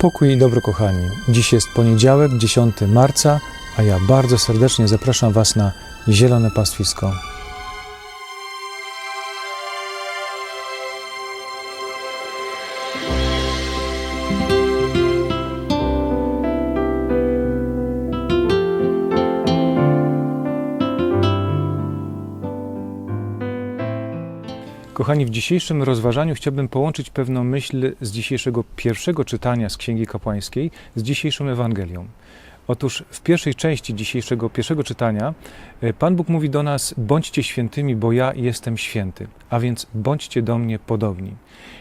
Pokój i dobro, kochani. Dziś jest poniedziałek, 10 marca, a ja bardzo serdecznie zapraszam Was na Zielone Pastwisko. Kochani, w dzisiejszym rozważaniu chciałbym połączyć pewną myśl z dzisiejszego pierwszego czytania z Księgi Kapłańskiej z dzisiejszą Ewangelią. Otóż w pierwszej części dzisiejszego pierwszego czytania e, Pan Bóg mówi do nas: bądźcie świętymi, bo ja jestem święty, a więc bądźcie do mnie podobni.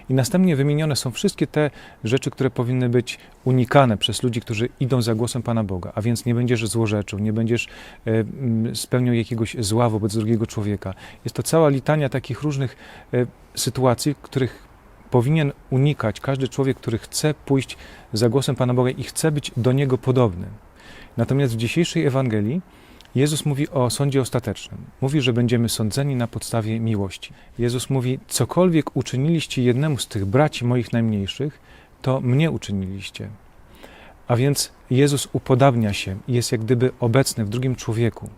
I następnie wymienione są wszystkie te rzeczy, które powinny być unikane przez ludzi, którzy idą za głosem Pana Boga, a więc nie będziesz złorzeczył, nie będziesz e, spełniał jakiegoś zła wobec drugiego człowieka. Jest to cała litania takich różnych e, sytuacji, których powinien unikać każdy człowiek, który chce pójść za głosem Pana Boga i chce być do Niego podobny. Natomiast w dzisiejszej Ewangelii Jezus mówi o sądzie ostatecznym. Mówi, że będziemy sądzeni na podstawie miłości. Jezus mówi: Cokolwiek uczyniliście jednemu z tych braci moich najmniejszych, to mnie uczyniliście. A więc Jezus upodabnia się jest jak gdyby obecny w drugim człowieku.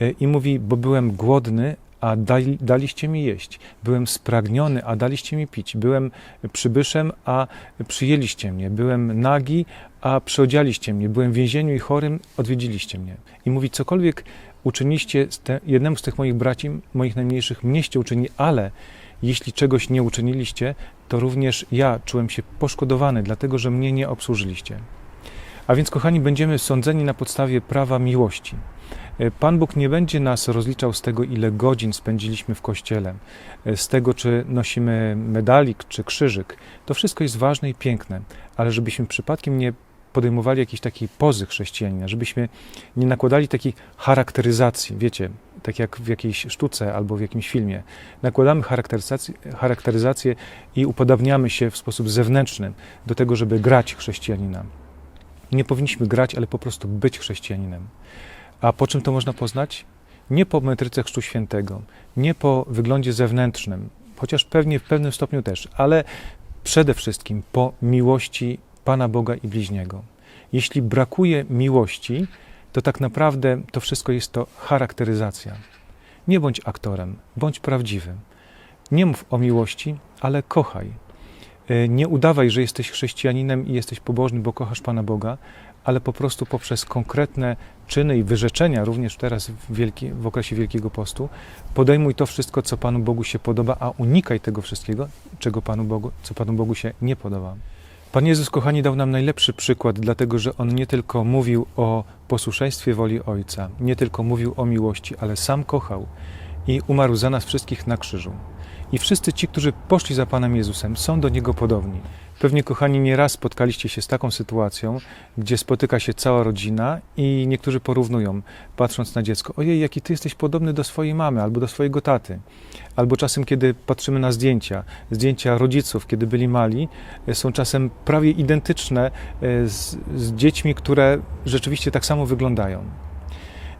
E, I mówi: Bo byłem głodny, a dali, daliście mi jeść. Byłem spragniony, a daliście mi pić. Byłem przybyszem, a przyjęliście mnie. Byłem nagi, a przyodzialiście mnie. Byłem w więzieniu i chorym, odwiedziliście mnie. I mówi, cokolwiek uczyniliście z te, jednemu z tych moich braci, moich najmniejszych, mnieście uczyni, ale jeśli czegoś nie uczyniliście, to również ja czułem się poszkodowany, dlatego że mnie nie obsłużyliście. A więc, kochani, będziemy sądzeni na podstawie prawa miłości. Pan Bóg nie będzie nas rozliczał z tego, ile godzin spędziliśmy w kościele, z tego, czy nosimy medalik czy krzyżyk. To wszystko jest ważne i piękne, ale żebyśmy przypadkiem nie podejmowali jakiejś takiej pozy chrześcijanina, żebyśmy nie nakładali takiej charakteryzacji, wiecie, tak jak w jakiejś sztuce albo w jakimś filmie. Nakładamy charakteryzację, charakteryzację i upodabniamy się w sposób zewnętrzny do tego, żeby grać chrześcijanina. Nie powinniśmy grać, ale po prostu być chrześcijaninem. A po czym to można poznać? Nie po metryce Chrztu Świętego, nie po wyglądzie zewnętrznym, chociaż pewnie w pewnym stopniu też, ale przede wszystkim po miłości Pana Boga i bliźniego. Jeśli brakuje miłości, to tak naprawdę to wszystko jest to charakteryzacja. Nie bądź aktorem, bądź prawdziwym. Nie mów o miłości, ale kochaj. E, nie udawaj, że jesteś chrześcijaninem i jesteś pobożny, bo kochasz Pana Boga, ale po prostu poprzez konkretne czyny i wyrzeczenia, również teraz w, wielki, w okresie Wielkiego Postu, podejmuj to wszystko, co Panu Bogu się podoba, a unikaj tego wszystkiego, czego Panu Bogu, co Panu Bogu się nie podoba. Pan Jezus, kochani, dał nam najlepszy przykład, dlatego że On nie tylko mówił o posłuszeństwie woli Ojca, nie tylko mówił o miłości, ale sam kochał i umarł za nas wszystkich na krzyżu. I wszyscy ci, którzy poszli za Panem Jezusem, są do Niego podobni. Pewnie, kochani, nieraz spotkaliście się z taką sytuacją, gdzie spotyka się cała rodzina i niektórzy porównują, patrząc na dziecko: Ojej, jaki ty jesteś podobny do swojej mamy albo do swojego taty. Albo czasem, kiedy patrzymy na zdjęcia, zdjęcia rodziców, kiedy byli mali, są czasem prawie identyczne e, z, z dziećmi, które rzeczywiście tak samo wyglądają.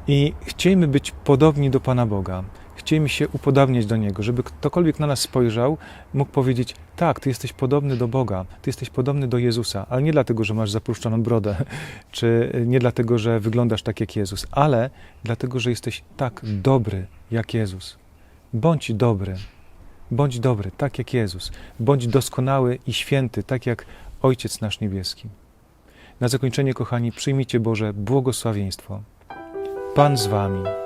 I chcielibyśmy być podobni do Pana Boga chcielibyśmy się upodabniać do Niego, żeby ktokolwiek na nas spojrzał, mógł powiedzieć: Tak, Ty jesteś podobny do Boga, Ty jesteś podobny do Jezusa, ale nie dlatego, że masz zapuszczoną brodę, czy nie dlatego, że wyglądasz tak jak Jezus, ale dlatego, że jesteś tak dobry jak Jezus. Bądź dobry, bądź dobry, tak jak Jezus. Bądź doskonały i święty, tak jak Ojciec nasz niebieski. Na zakończenie, kochani, przyjmijcie Boże błogosławieństwo. Pan z Wami.